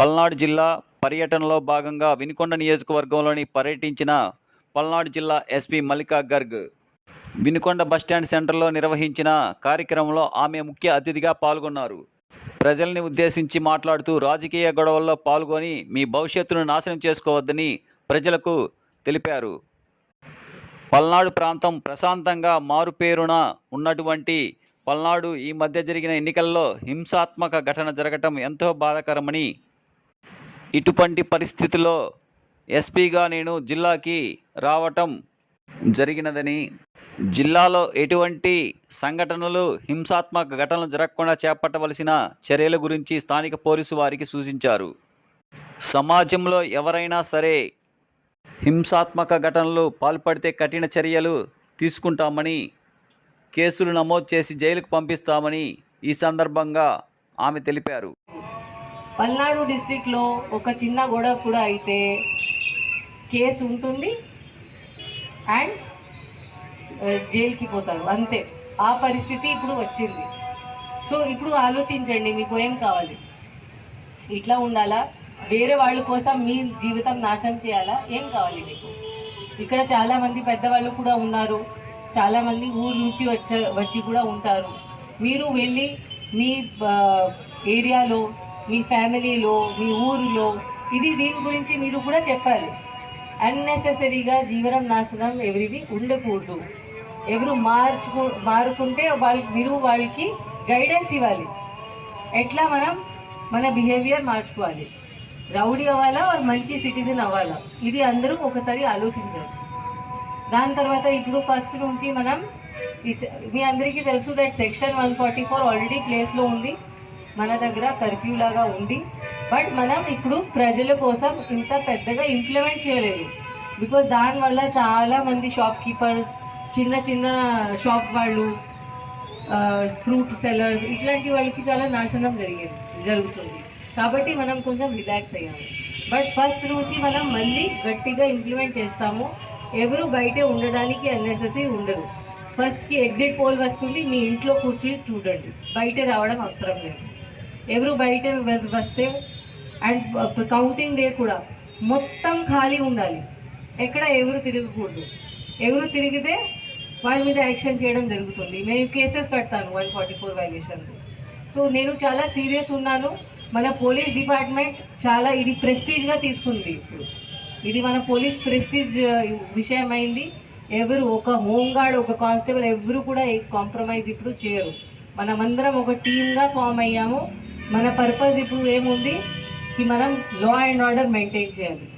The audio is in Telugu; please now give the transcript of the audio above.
పల్నాడు జిల్లా పర్యటనలో భాగంగా వినుకొండ నియోజకవర్గంలోని పర్యటించిన పల్నాడు జిల్లా ఎస్పీ మల్లికా గర్గ్. వినుకొండ బస్టాండ్ సెంటర్లో నిర్వహించిన కార్యక్రమంలో ఆమె ముఖ్య అతిథిగా పాల్గొన్నారు. ప్రజల్ని ఉద్దేశించి మాట్లాడుతూ రాజకీయ గొడవల్లో పాల్గొని మీ భవిష్యత్తును నాశనం చేసుకోవద్దని ప్రజలకు తెలిపారు. పల్నాడు ప్రాంతం ప్రశాంతంగా మారుపేరున ఉన్నటువంటి పల్నాడు ఈ మధ్య జరిగిన ఎన్నికల్లో హింసాత్మక ఘటన జరగటం ఎంతో బాధాకరమని ఇటువంటి పరిస్థితిలో ఎస్పీగా నేను జిల్లాకి రావటం జరిగినదని జిల్లాలో ఎటువంటి సంఘటనలు హింసాత్మక ఘటనలు జరగకుండా చేపట్టవలసిన చర్యల గురించి స్థానిక పోలీసు వారికి సూచించారు. సమాజంలో ఎవరైనా సరే హింసాత్మక ఘటనలు పాల్పడితే కఠిన చర్యలు తీసుకుంటామని కేసులు నమోదు చేసి జైలుకు పంపిస్తామని ఈ సందర్భంగా ఆమె తెలిపారు. పల్నాడు డిస్టిక్లో ఒక చిన్న గొడవ కూడా అయితే కేసు ఉంటుంది. అండ్ జైలుకి పోతారు. అంతే. ఆ పరిస్థితి ఇప్పుడు వచ్చింది. సో ఇప్పుడు ఆలోచించండి మీకు ఏం కావాలి? ఇట్లా ఉండాలా? వేరే వాళ్ళ కోసం మీ జీవితం నాశనం చేయాలా? ఏం కావాలి మీకు? ఇక్కడ చాలామంది పెద్దవాళ్ళు కూడా ఉన్నారు. చాలామంది ఊరు నుంచి వచ్చే వచ్చి కూడా ఉంటారు. మీరు వెళ్ళి మీ ఏరియాలో మీ ఫ్యామిలీలో మీ ఊరిలో. ఇది దీని గురించి మీరు కూడా చెప్పాలి. అన్నెసెసరీగా జీవనం నాశనం ఎవరిది ఉండకూడదు. ఎవరు మార్చుకు మారుకుంటే వాళ్ళు మీరు వాళ్ళకి గైడెన్స్ ఇవ్వాలి. ఎట్లా మనం మన బిహేవియర్ మార్చుకోవాలి. రౌడీ అవ్వాలా వారు మంచి సిటిజన్ అవ్వాలా? ఇది అందరూ ఒకసారి ఆలోచించాలి. దాని తర్వాత ఇప్పుడు ఫస్ట్ నుంచి మనం మీ అందరికీ తెలుసు that section one forty four already ప్లేస్లో ఉంది. మన దగ్గర కర్ఫ్యూ లాగా ఉంది. బట్ మనం ఇప్పుడు ప్రజల కోసం ఇంత పెద్దగా ఇంప్లిమెంట్ చేయలేదు. బికాజ్ దానివల్ల చాలామంది షాప్ కీపర్స్ చిన్న చిన్న షాప్ వాళ్ళు ఫ్రూట్ సెల్లర్ ఇట్లాంటి వాళ్ళకి చాలా నాశనం జరిగేది జరుగుతుంది. కాబట్టి మనం కొంచెం రిలాక్స్ అయ్యాము. బట్ ఫస్ట్ నుంచి మనం మళ్ళీ గట్టిగా ఇంప్లిమెంట్ చేస్తాము. ఎవరు బయటే ఉండడానికి అన్నెసెసరీ ఉండదు. ఫస్ట్కి ఎగ్జిట్ పోల్ వస్తుంది. మీ ఇంట్లో కూర్చుని చూడండి. బయట రావడం అవసరం లేదు. ఎవరు బయట వస్తే అండ్ కౌంటింగ్ డే కూడా మొత్తం ఖాళీ ఉండాలి. ఎక్కడ ఎవరు తిరగకూడదు. ఎవరు తిరిగితే వాళ్ళ మీద యాక్షన్ చేయడం జరుగుతుంది. మేము కేసెస్ కడతాను one forty four violation so నేను చాలా సీరియస్ ఉన్నాను. మన పోలీస్ డిపార్ట్మెంట్ చాలా ఇది ప్రెస్టీజ్గా తీసుకుంది ఇప్పుడు. ఇది మన పోలీస్ ప్రెస్టీజ్ విషయం అయింది. ఎవరు ఒక హోంగార్డ్ ఒక కానిస్టేబుల్ ఎవరు కూడా కాంప్రమైజ్ ఇప్పుడు చేయరు. మనమందరం ఒక టీమ్గా ఫామ్ అయ్యాము. మన పర్పస్ ఇప్పుడు ఏముంది? కి మనం లా అండ్ ఆర్డర్ మెయింటైన్ చేయాలి.